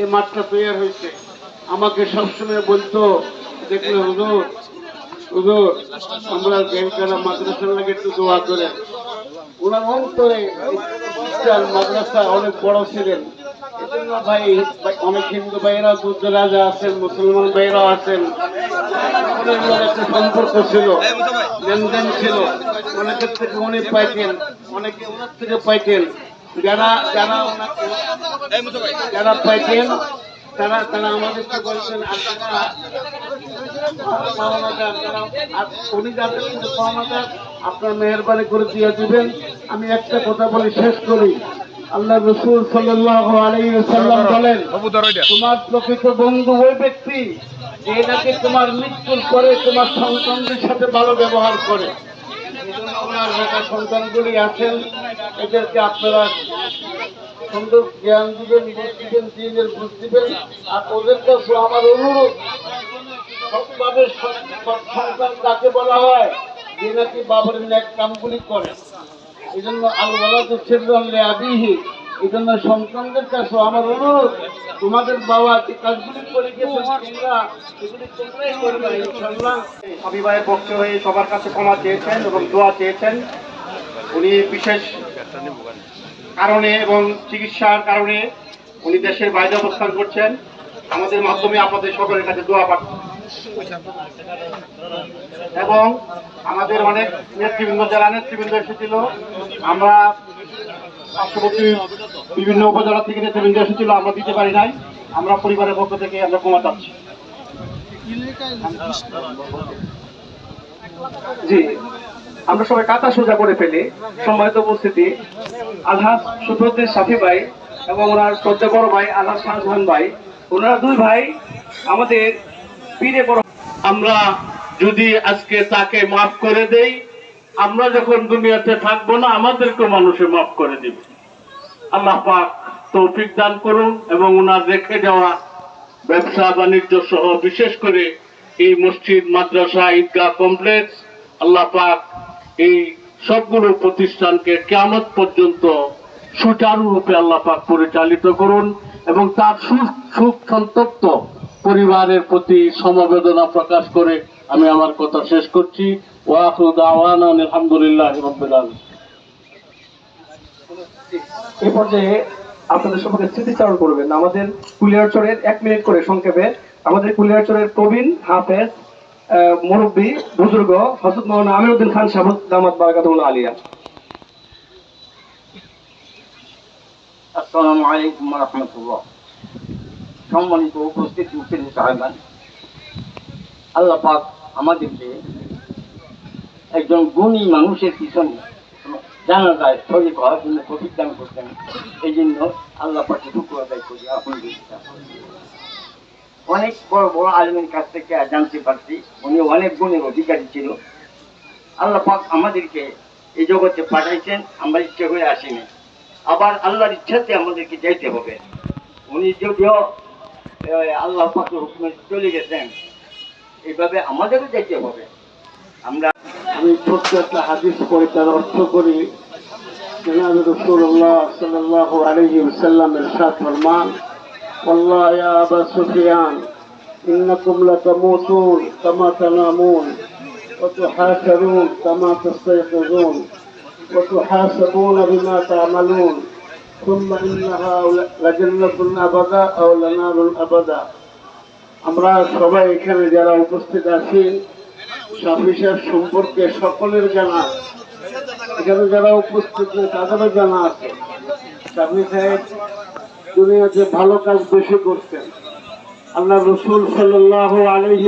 এই মাঠটা তৈরি হয়েছে। আমাকে সবসময় বলতো, দেখলে হুজুর হুজুর, আমরা ব্যাংকারা মাদ্রাসার লাগে একটু দোয়া করে ওনার অন্তরে মাদ্রাসা অনেক বড় ছিলেন। ভাই, অনেক হিন্দু ভাইরা বুদ্ধ রাজা আছেন, মুসলমান ভাইরাও আছেন। একটা সম্পর্ক ছিল, লেনদেন ছিল। অনেকের থেকে উনি পাইতেন, অনেকে ওনার থেকে পাইতেন। যারা যারা যারা পাইতেন তারা তারা আমাদেরকে বলছেন আর উনি যাদের আপনার মেহরবানি করে দিয়ে দিবেন। আমি একটা কথা বলে শেষ করি। আল্লাহ রসুল ওয়াসাল্লাম বলেন তোমার প্রকৃত বন্ধু ওই ব্যক্তি যে নাকি তোমার মৃত্যুর পরে তোমার সন্তানদের সাথে ভালো ব্যবহার করে। এজন্য ওনার সন্তানগুলি আছেন, এদেরকে আপনারা সুন্দর জ্ঞান দিবেন বুঝ দিবেন দিনের বুঝ দিবেন। আর ওদের কাছে আমার অনুরোধ সবভাবে সন্তান তাকে বলা হয় যে নাকি বাবার ন্যাক কামগুলি করে। এই জন্য আল্লাহ তো ছেলে আবিহি সন্তানদের কাছে আমার অনুরোধ, তোমাদের বাবা যে কাজগুলি করে ইনশাল্লাহ অভিভাবকের পক্ষে হয়ে সবার কাছে ক্ষমা চেয়েছেন এবং দোয়া চেয়েছেন। উনি বিশেষ কারণে এবং চিকিৎসার কারণে উনি দেশের বাইরে অবস্থান করছেন। আমাদের মাধ্যমে আপনাদের সকলের কাছে দোয়া পাঠ এবং আমাদের অনেক নেতৃবৃন্দ জেলা নেতৃবৃন্দ এসেছিল, আমরা পার্শ্ববর্তী বিভিন্ন উপজেলা থেকে নেতৃবৃন্দ এসেছিল, আমরা দিতে পারি নাই। আমরা পরিবারের পক্ষ থেকে আমরা ক্ষমা চাচ্ছি। জি, আমরা সবাই কাতা সোজা করে ফেলি। সম্মানিত উপস্থিতি, আলহাজ সুফরুদ্দিন সাফি ভাই এবং ওনার শ্রদ্ধা বড় ভাই আলহাজ শাহজাহান ভাই। ওনারা দুই ভাই আমাদের পীরে বড় আমরা যদি আজকে তাকে মাফ করে দেই আমরা যখন দুনিয়াতে থাকব না আমাদেরকে মানুষে মাফ করে দিবে। আল্লাহ পাক তৌফিক দান করুন এবং ওনার রেখে যাওয়া ব্যবসা বাণিজ্য সহ বিশেষ করে এই মসজিদ, মাদ্রাসা, ঈদগাহ কমপ্লেক্স, আল্লাহ পাক এই সবগুলো প্রতিষ্ঠানকে কেমন পর্যন্ত সুচারুরূপে আল্লাহ পাক পরিচালিত করুন এবং তার সুখ সুখ সন্তপ্ত পরিবারের প্রতি সমবেদনা প্রকাশ করে আমি আমার কথা শেষ করছি। দাওয়ানা আলহামদুলিল্লাহ রব্বিল আলামিন। এই পর্যায়ে আপনাদের সম্পর্কে স্মৃতিচারণ করবেন। আমাদের কুলিয়ারচরের এক মিনিট করে সংক্ষেপে আমাদের কুলিয়ারচরের প্রবীণ হাফেজ আহ, মুরব্বী বুজুর্গ হজরত মৌলানা আমিরুদ্দিন খান সাহুদ দামাত বারাকাতুল্লাহ আলিয়া আসসালামু আলাইকুম রহমতুল্লাহ। সম্মানিত উপস্থিতি উকিল সাহেবান আল্লাহ পাক আমাদেরকে একজন গুণী মানুষের পিছনে জানা যায় শরীর হওয়ার জন্য প্রতিজ্ঞান করতেন এই জন্য আল্লাহ পাকে টুকু আদায় করি, আলহামদুলিল্লাহ। অনেক বড় বড় আলমের কাছ থেকে জানতে পারছি, উনি অনেক গুণের অধিকারী ছিল। আল্লাহ পাক আমাদেরকে এই জগতে পাঠাইছেন, আমরা ইচ্ছে করে আসিনি। আবার আল্লাহর ইচ্ছাতে আমাদেরকে যাইতে হবে। উনি যদিও আল্লাহ পাকের হুকুমে চলে গেছেন এইভাবে আমাদেরও যাইতে হবে আমরা আমি ছোট্ট একটা হাদিস পড়ে তার অর্থ করি জনাব রসুল্লাহ সাল্লাহ আলহি ওসাল্লাম ইরশাদ ফরমান والله يا أبا سفيان إنكم لتموتون كما تنامون وتحاشرون كما تستيقظون وتحاسبون بما تعملون ثم إنها لجنة أبدا أو لنار أبدا আমরা সবাই এখানে যারা উপস্থিত আছি শাফি সাহেব সম্পর্কে সকলের জানা আছে। এখানে যারা উপস্থিত নেই তাদেরও জানা আছে শাফি সাহেব দুনিয়াতে ভালো কাজ বেশি করতেন আল্লাহ রসুল সাল্লাহ আলহি